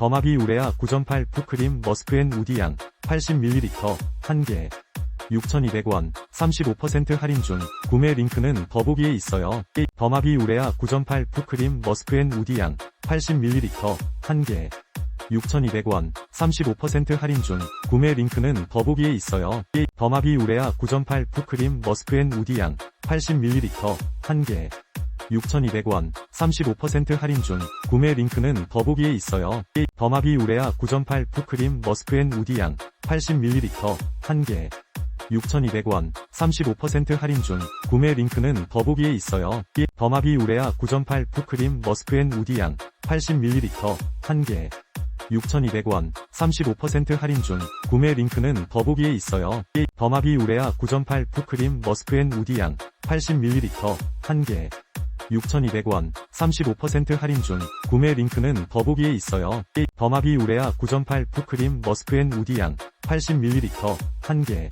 더마비 우레아 9.8 푸크림 머스크앤 우디양 80ml 1개 6,200원 35% 할인 중 구매 링크는 더보기에 있어요. 더마비 우레아 9.8 푸크림 머스크앤 우디양 80ml 1개 6,200원 35% 할인 중 구매 링크는 더보기에 있어요. 더마비 우레아 9.8 푸크림 머스크앤 우디양 80ml 1개 6,200원 35% 할인 중 구매 링크는 더보기에 있어요. 더마비 우레아 9.8 푸크림 머스크앤 우디양 80ml 1개 6,200원 35% 할인 중 구매 링크는 더보기에 있어요. 더마비 우레아 9.8 푸크림 머스크앤 우디양 80ml 1개 6,200원 35% 할인 중 구매 링크는 더보기에 있어요. 더마비 우레아 9.8 푸크림 머스크앤 우디양 80ml 1개 6,200원 35% 할인 중 구매 링크는 더보기에 있어요. 더마비 우레아 9.8 푸크림 머스크앤 우디양 80ml 1개